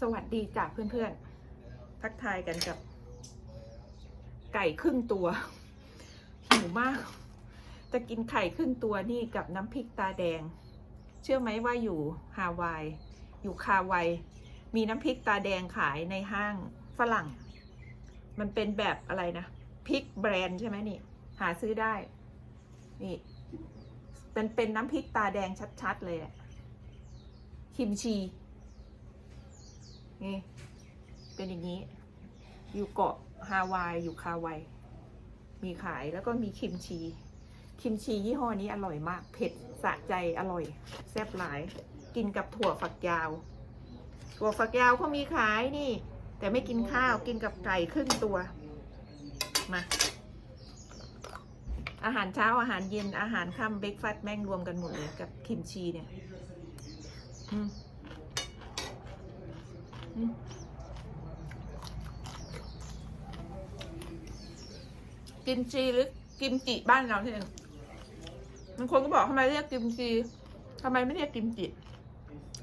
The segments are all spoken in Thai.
สวัสดีจ้ะเพื่อนๆ ทักทายกันกับ ไก่ครึ่งตัวหิวมาก จะกินไข่ครึ่งตัวนี่กับน้ำพริกตาแดง เชื่อไหมว่าอยู่ฮาวาย อยู่คาไวายมีน้ำพริกตาแดงขายในห้างฝรั่ง มันเป็นแบบอะไรนะพริกแบรนด์ใช่ไหมนี่ หาซื้อได้ นี่เป็นเป็นน้ำพริกตาแดงชัดๆเลยอะคิมชี นี่ เป็นอย่างนี้ อยู่เกาะฮาวายอยู่คาไวมีขายแล้วก็มีคิมชี คิมชียี่ห้อนี้อร่อยมาก เผ็ดสะใจอร่อยแซ่บหลาย กินกับถั่วฝักยาว ถั่วฝักยาวเขามีขายนี่ แต่ไม่กินข้าวกินกับไก่ครึ่งตัว มา อาหารเช้าอาหารเย็นอาหารค่ำเบรกฟาสต์แม่งรวมกันหมดเลยกับคิมชีเนี่ย อืม กิมจีหรือกิมจิบ้านเราเนี่ยบางคนก็บอกทำไมเรียกกิมจีทำไมไม่เรียกกิมจิ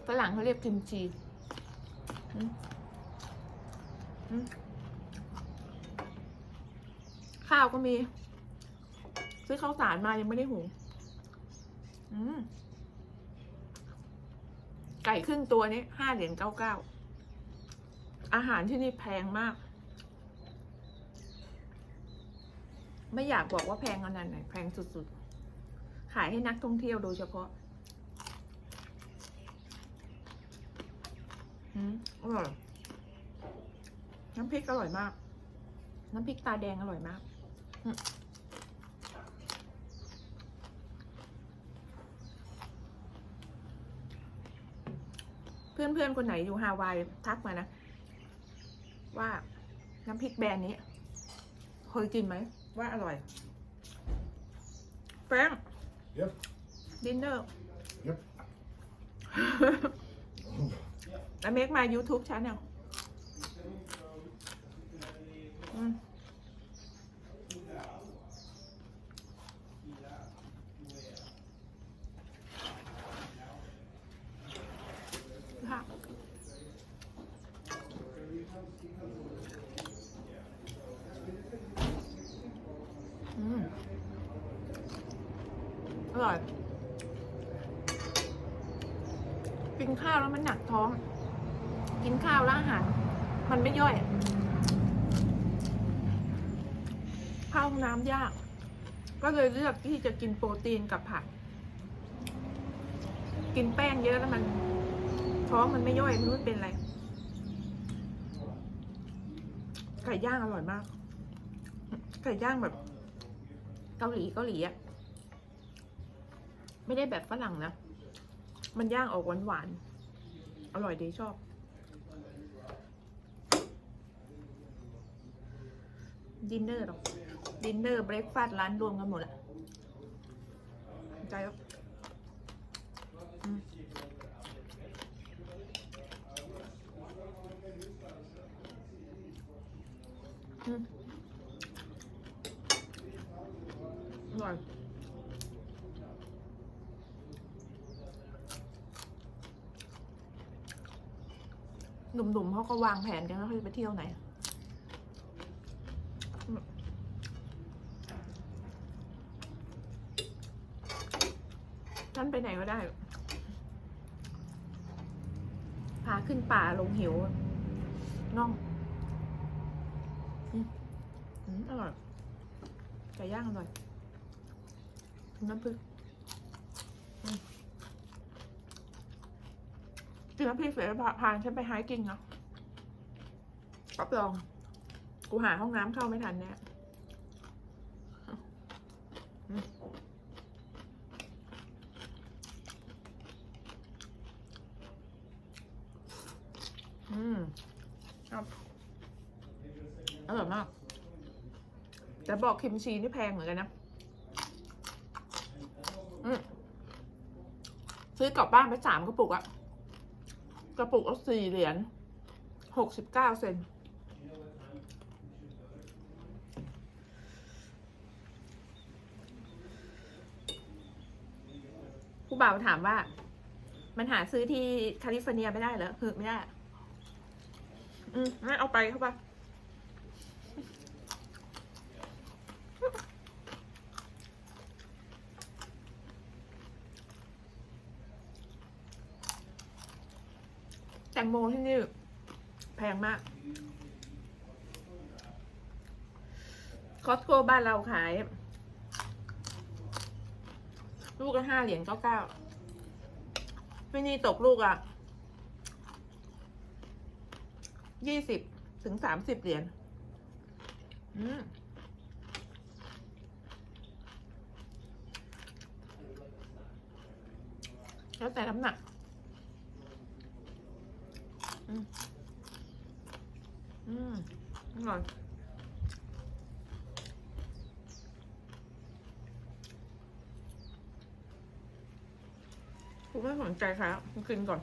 ฝรั่งเขาเรียกกิมจีข้าวก็มี ซื้อข้าวสารมายังไม่ได้หุงไก่ครึ่งตัวนี้ห้าเหรียญเก้าเก้า อาหารที่นี่แพงมาก ไม่อยากบอกว่าแพงขนาดไหนแพงสุดๆ ขายให้นักท่องเที่ยวโดยเฉพาะอืมอร่อยน้ำพริกอร่อยมาก น้ำพริกตาแดงอร่อยมากเพื่อนๆ คนไหนอยู่ฮาวายทักมานะ ว่าน้ำพริกแบรนด์นี้ เคยกินไหม ว่าอร่อย แฟรง Yep. ดินเนอร์ Yep. I make my YouTube channel อืมค่ะอืมอร่อย กินข้าวแล้วมั นหนักท้อง กินข้าวแล้วอาหาร มันไม่ย่อย เข้าห้องน้ำยาก ก็เลยเลือกที่จะกินโปรตีนกับผัก กินแป้งเยอะแล้วมัน ท้องมันไม่ย่อยไม่รู้นเป็นอะไร ไก่ย่างอร่อยมาก ไก่ย่างแบบ เกาหลีเกาหลีอะไม่ได้แบบฝรั่งนะ มันย่างออกหวานๆ อร่อยดีชอบ ดินเนอร์หรอกดินเนอร์เบรคฟาสต์ร้านรวมกันหมดอะใจแล้วอืมอืมอร่อย หนุ่มๆ เขาก็วางแผนกันแล้วเขาจะไปเที่ยวไหนท่านไปไหนก็ได้ พาขึ้นป่าลงเหวน่องอร่อยไก่ย่างอร่อย น้ำพริกอืมกินน้ำพริกเสร็จแล้วพาฉันไปหากินเนาะ รับรอง กูหาห้องน้ำเข้าไม่ทันแน่อืมอืมครับอร่อยมาก แต่บอกคิมชีนี่แพงเหมือนกันนะ อืมซื้อกลับบ้านไปสามกระปุกอะกระปุกละสี่เหรียญหกสิบเก้าเซน บ่าวถามว่า มันหาซื้อที่แคลิฟอร์เนียไม่ได้เหรอคือไม่ได้ อืมไม่เอาไปเข้าไปแตงโมที่นี่ แพงมาก คอสโก้บ้านเราขาย ลูกละห้าเหรียญเก้าเก้าที่นี่ตกลูกอะยี่สิบถึงสามสิบเหรียญอืมแล้วแต่น้ำหนักอืม อืมอร่อย ไม่สนใจค่ะกูกินก่อน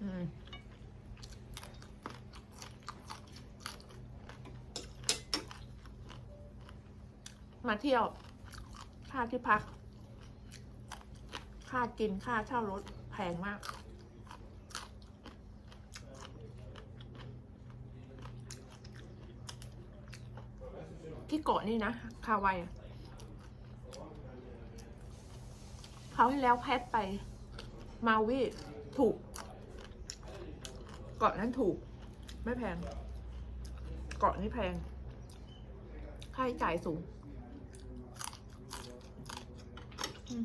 อืมมาเที่ยว ค่าที่พัก ค่ากิน ค่าเช่ารถ แพงมาก เกาะนี่นะ คาไวเขาที่แล้วแพทไป มาวิถูก เกาะนั้นถูก ไม่แพง เกาะนี่แพง ค่าใช้จ่ายสูง อืม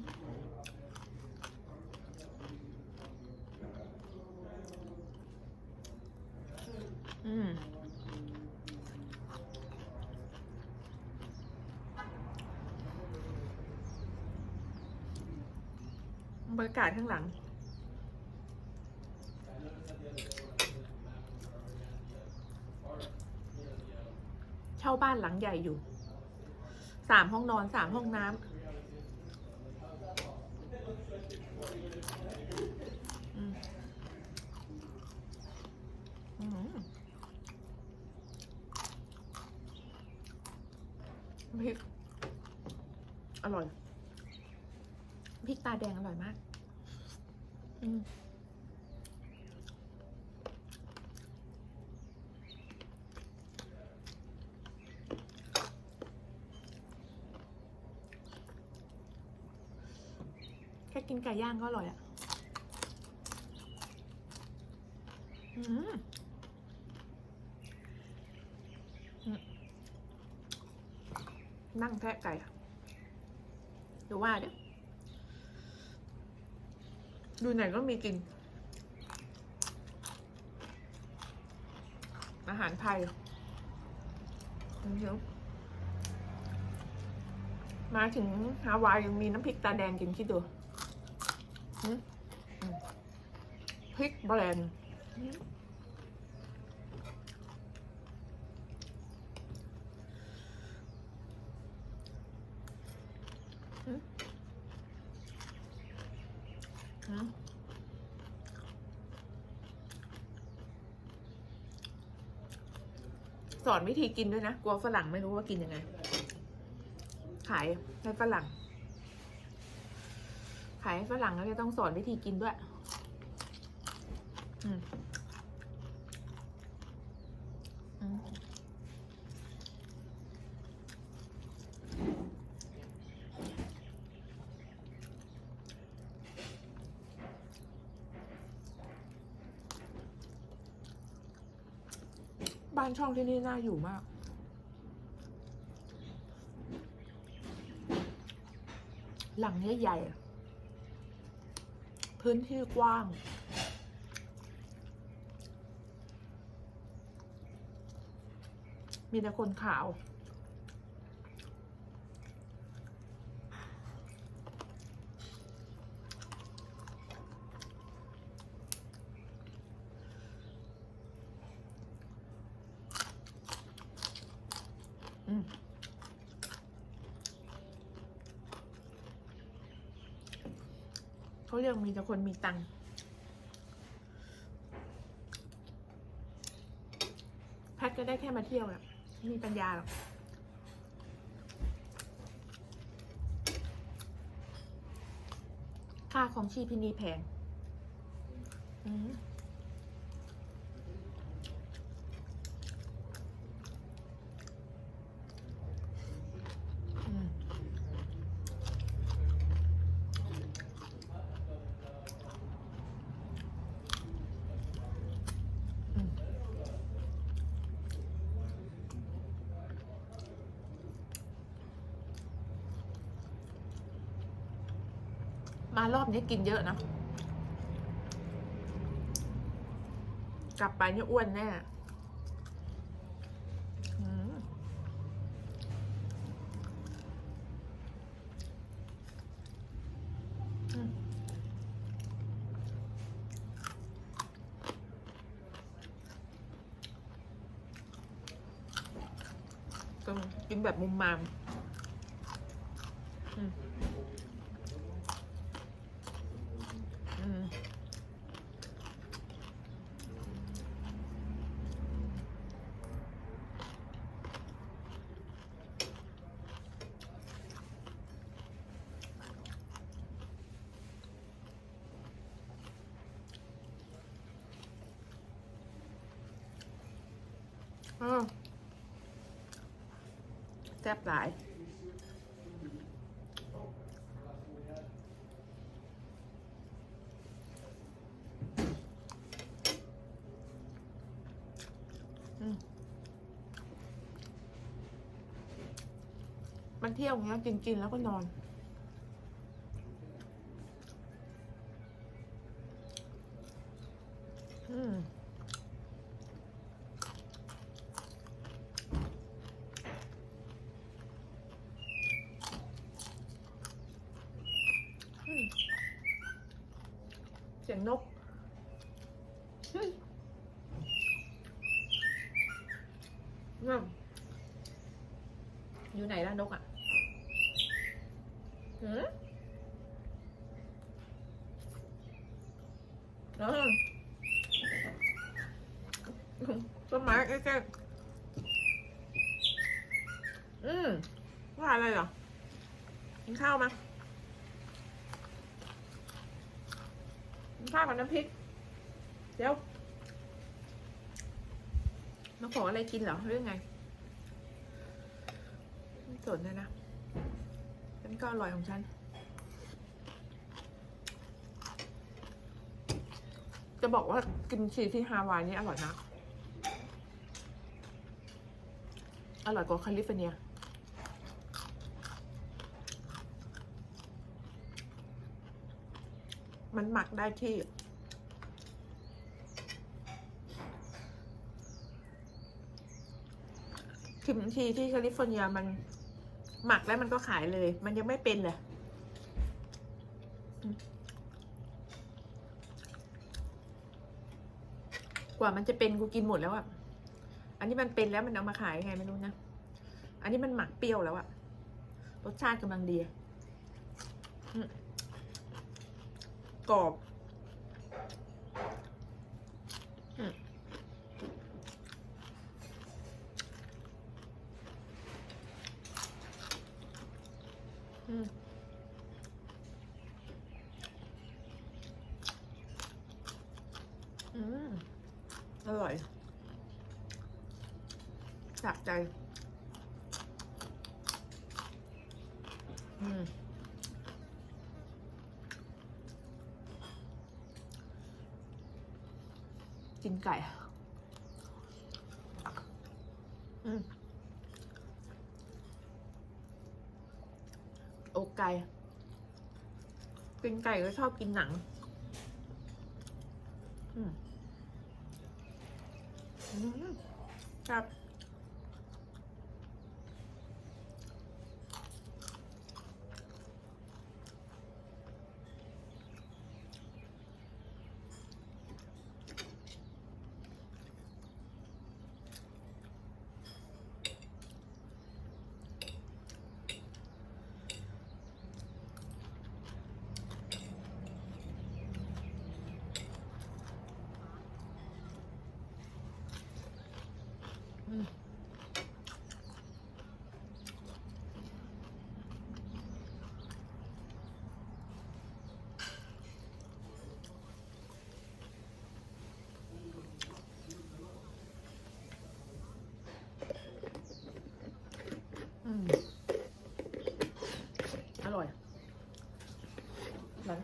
อืม บรรยากาศข้างหลัง เช่าบ้านหลังใหญ่อยู่ สามห้องนอนสามห้องน้ำอืมอืมพริกอร่อยพริกตาแดงอร่อยมาก แค่กินไก่ย่างก็อร่อยอะ่ะอืมอืมนั่งแทะไก่อะเดี๋ยวว่าเดี๋ยว ดูไหนก็มีกิน อาหารไทยเยวมาถึงฮาวายยังมีน้ำพริกตาแดงกินคิดดูพริกแบรนด์หืมหืมหืม ส อนวิธีกินด้วยนะ กลัวฝรั่งไม่รู้ว่ากินยังไง ขายให้ฝรั่ง ขายให้ฝรั่งแล้วจะต้องสอนวิธีกินด้วย อืม บ้านช่องที่นี่น่าอยู่มาก หลังใหญ่ๆพื้นที่กว้าง มีแต่คนขาว รียกมีแต่คนมีตังค์แพทก็ได้แค่มาเที่ยวอะมีปัญญาหรอกค่าของชีพินี่แพงอืม นี้กินเยอะนะ กลับไปเนี่ยอ้วนแน่กินแบบมุมมาม แซ่บหลาย มันเที่ยวอย่างเงี้ยกินๆแล้วก็นอน อืม อืมเสียงนกอืมนั่นอยู่ไหน ล่ะนกอะหืมอ๋อต้นไม้ใกล้ๆอืมว่าอะไรเหรอ กินข้าวมาข้าวกับน้ำพริก เดี๋ยว มาขออะไรกินเหรอเรื่องไงไม่ สนเลยนะฉันก็อร่อยของฉัน จะบอกว่ากินชีที่ฮาวายนี่อร่อยนะ อร่อยกว่าแคลิฟอร์เนียมันหมักได้ที่คิมชีที่แคลิฟอร์เนียมัน หมักแล้วมันก็ขายเลย มันยังไม่เป็นเลยกว่ามันจะเป็นกูกินหมดแล้วอะ่ะ อันนี้มันเป็นแล้วมันเอามาขายยังไงไม่รู้นะ อันนี้มันหมักเปรี้ยวแล้วอะ่ะ รสชาติกำลังดีกรอบอืมอืมอืมอร่อย สะใจ อืมกินไก่ อืมอกไก่ กินไก่ก็ชอบกินหนัง อืม อืมครับ อืม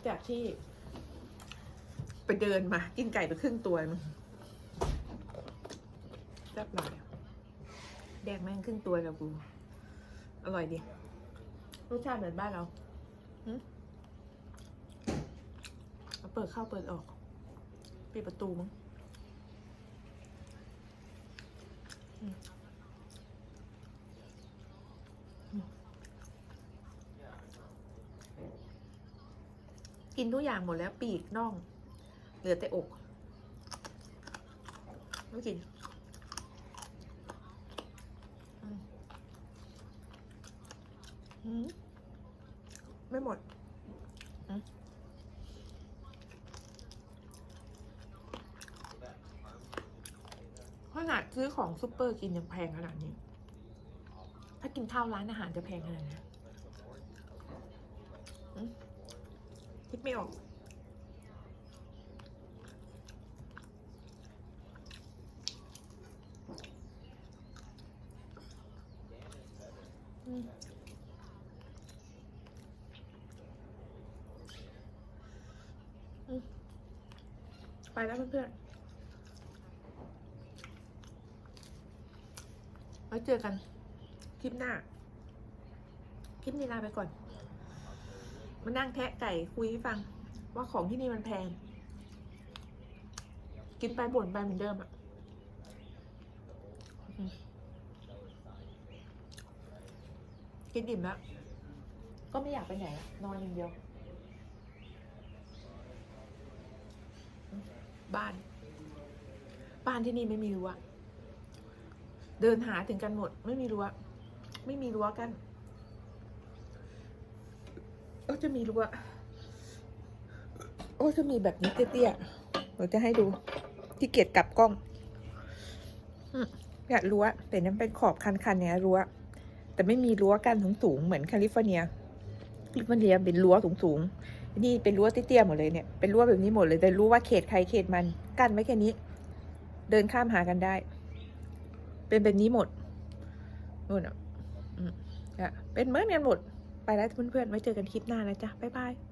จากที่ ไปเดินมา กินไก่ไปครึ่งตัวนึงแซ่บหลายแดงแม่งครึ่งตัวแล้วกู อร่อยดี รสชาติเหมือนบ้านเราหึเอาเปิดเข้าเปิดออก ปิดประตูมั้งอืมอืม กินทุกอย่างหมดแล้วปีกน่อง เหลือแต่อกไม่กินไม่หมดขนาดซื้อของซุปเปอร์กินยังแพงขนาดนี้ ถ้ากินข้าวร้านอาหารจะแพงขนาดไหนอืม คิดไม่ออกอืมไปแล้วเพื่อนๆไว้เจอกัน คลิปหน้า คลิปนี้ลาไปก่อน มานั่งแทะไก่คุยให้ฟัง ว่าของที่นี่มันแพง กินไปบ่นไปเหมือนเดิมอะกินอิ่มแล้ว ก็ไม่อยากไปไหนนอนอย่างเดียว บ้าน บ้านที่นี่ไม่มีรั้วเดินหาถึงกันหมด ไม่มีรั้วไม่มีรั้วกัน ก็จะมีรั้วโอ้จะมีแบบนี้เตี้ยๆเราจะให้ดู ที่เกียจกลับกล้องอืมอยากรั้วแต่นั้นเป็นขอบคันๆเนี้ยรั้ว แต่ไม่มีรั้วกันสูงๆเหมือนแคลิฟอร์เนียแคลิฟอร์เนียเป็นรั้วสูงๆนี่เป็นรั้วเตี้ยๆหมดเลยเนี่ยเป็นรั้วแบบนี้หมดเลยแต่รู้ว่าเขตใครเขตมันกั้นไว้แค่นี้ เดินข้ามหากันได้ เป็นแบบนี้หมดนู่นอะอืมอะเป็นเหมือนกันหมด ไปแล้วเพื่อนๆไว้เจอกันคลิปหน้านะจ๊ะบ๊ายบาย